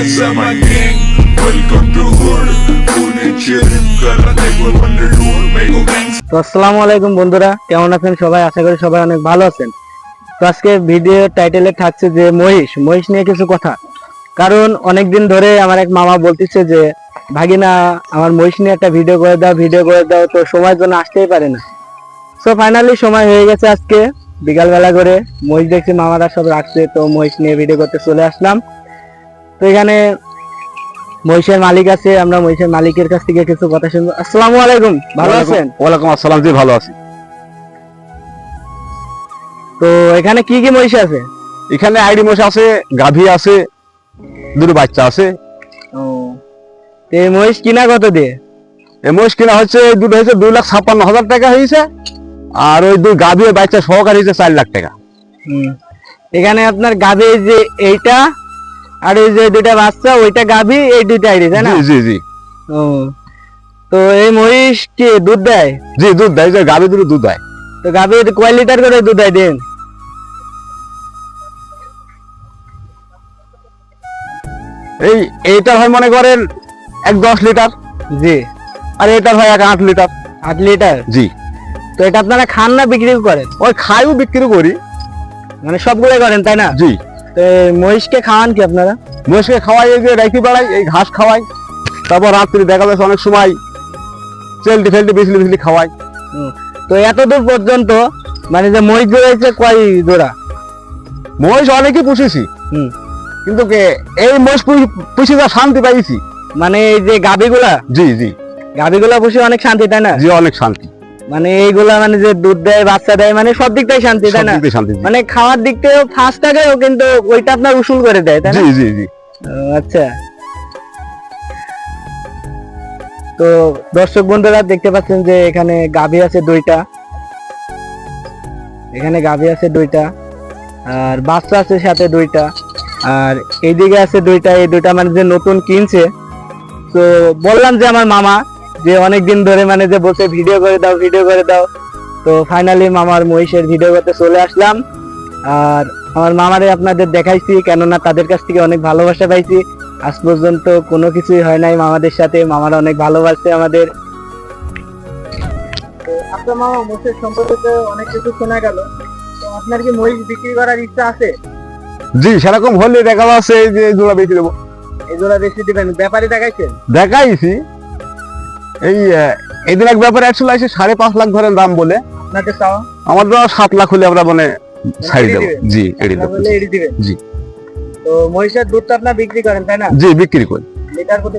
Sama gang, welcome to gangs তো আসসালামু আলাইকুম বন্ধুরা কেমন আছেন সবাই? আশা করি সবাই অনেক ভালো আছেন। তো আজকে ভিডিও টাইটেলে থাকছে যে মহিষ। মহিষ নিয়ে কিছু কথা। কারণ অনেকদিন ধরে আমার এক মামা বলতেছে যে ভাগিনা আমার মহিষ নিয়ে একটা ভিডিও করে দাও ভিডিও করে দাও তো সময়ের জন্য আসতেই পারে না। সো ফাইনালি সময় হয়ে গেছে আজকে। বিকালবেলা করে মহিষ দেখছি মামারা সব রাখছে তো মহিষ নিয়ে ভিডিও করতে চলে আসলাম। তো এখানে মহিষের মালিক আছে আমরা মহিষের মালিকের কাছ থেকে কিছু কথা শুনব। আসসালামু আলাইকুম ভালো আছেন? ওয়ালাইকুম আসসালাম জি ভালো আছি। তো এখানে কি কি মহিষ আছে? এখানে আইডি মোষ আছে গাভী আছে দুটো বাচ্চা আছে। ও তো এই মহিষ কিনা কত দিয়ে? এই মোষ কিনা হচ্ছে দুটো হয়েছে দুই লাখ ছাপ্পান্ন হাজার টাকা হয়েছে আর ওই দুই গাভী বাচ্চা সহকারে হয়েছে চার লাখ টাকা। এখানে আপনার গাভী যে এইটা আর এই যে দুইটা বাচ্চা ওইটা গাভী এই দুইটা তাই না? জি জি ও। তো এই মহিষ কি দুধ দেয়? জি দুধ দেয় যে গাভী দুটো দুধ দেয়। তো গাভীর কয় লিটার করে দুধ দেয় দিন? এই এইটার হয় মনে করেন এক দশ লিটার। জি। আর এটার হয় এক আট লিটার। আট লিটার? জি। তো এটা আপনারা খান না বিক্রি করেন? ওই খাইও বিক্রি করি। মানে সবগুলোই করেন তাই না? জি। তো মহিষকে খাওয়ান কি আপনারা? মহিষকে খাওয়াই এই যে রেখে বেড়াই এই ঘাস খাওয়াই তারপর রাত্রি দেখা যাচ্ছে অনেক সময় চেলটি ফেলটি বিজলি বিজলি খাওয়াই। তো এতদূর পর্যন্ত মানে যে মহিষ রয়েছে কয় জোড়া? মহিষ অনেকই পুষেছি। কিন্তু কে- এই মহিষ পুষি- পুষে যা শান্তি পাইছি। মানে এই যে গাভীগুলা? জি জি। গাভীগুলা পুষে অনেক শান্তি তাই না? জি অনেক শান্তি। মানে এইগুলা মানে যে দুধ দেয় বাচ্চা দেয় মানে সব দিকটাই শান্তি তাই না? দিক। মানে খাওয়ার দিক থেকেও ফার্স্ট থাকেও কিন্তু ওইটা আপনার উসুল করে দেয় তাই না? জি জি জি। আচ্ছা। তো দর্শক বন্ধুরা দেখতে পাচ্ছেন যে এখানে গাভী আছে দুইটা। এখানে গাভী আছে দুইটা আর বাচ্চা আছে সাথে দুইটা আর এইদিকে আছে দুইটা এই দুইটা মানে যে নতুন কিনছে। তো বললাম যে আমার মামা যে অনেক দিন ধরে মানে যে বলছে ভিডিও করে দাও ভিডিও করে দাও। তো ফাইনালি মামার মহিষের ভিডিও করতে চলে আসলাম। আর আমার মামারে আপনাদের দেখাইছি কেননা তাদের কাছ থেকে অনেক ভালোবাসা পাইছি। আজ পর্যন্ত কোনো কিছুই হয় নাই মামাদের সাথে মামারা অনেক ভালোবাসছে আমাদের। আপনার মামা মহিষের সম্পর্কে তো অনেক কিছু শোনা গেল। তো আপনার কি মহিষ বিক্রি করার ইচ্ছা আছে? জি সেরকম হলে দেখা এই যে জোড়া বেশি দেবো। এই জোড়া বেশি দিবেন ব্যাপারী দেখাইছেন? দেখাইছি এই আহ, এই দিন এক ব্যাপারে একশো আছে সাড়ে পাঁচ লাখ ধরেন দাম বলে। আমাদের সাত লাখ হলে আমরা মানে ছাড়ি দেবো। জি দেবো। এড়িয়ে দিবেন জি। তো মহিষের দুধ তো আপনার বিক্রি করেন তাই না? জি বিক্রি করি। লিটার কত?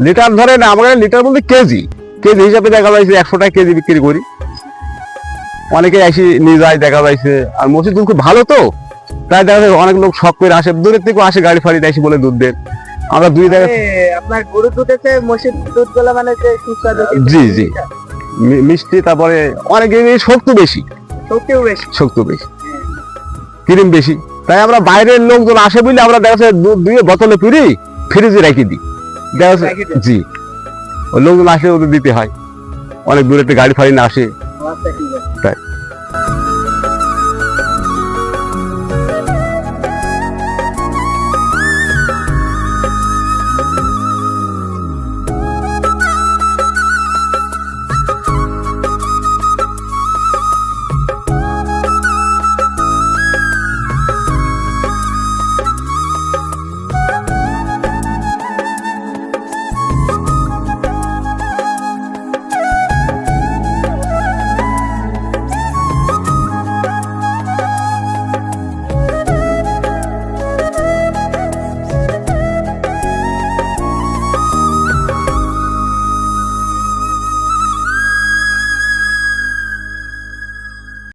লিটার ধরেন আমাদের লিটার বলতে কেজি। কেজি হিসাবে দেখা যাচ্ছে একশো টাকা কেজি বিক্রি করি। অনেকে আসি নিয়ে যায় দেখা যাচ্ছে। আর মসজিদ খুব ভালো তো। তাই দেখা যায় অনেক লোক শখ করে আসে। দূরের থেকেও আসে গাড়ি ফাড়ি আসি বলে দুধ দেন। আমরা দুই জায়গায় আপনার চেয়ে মহিষের দুধগুলো মানে যে সুস্বাদু জি, জি। মিষ্টি তারপরে অনেক শক্ত বেশি। সত্যিও বেশি। শক্ত বেশি। ক্রিম বেশি। তাই আমরা বাইরের লোকজন আসে বলে আমরা দেখা যাচ্ছে দুধ দিয়ে বোতলে পিড়ি ফ্রিজে রেখে দিই। দেখা যাচ্ছে জি। লোকজন আসলে ওদের দিতে হয়। অনেক দূরে একটা গাড়ি ফাড়ি না আসে। আচ্ছা,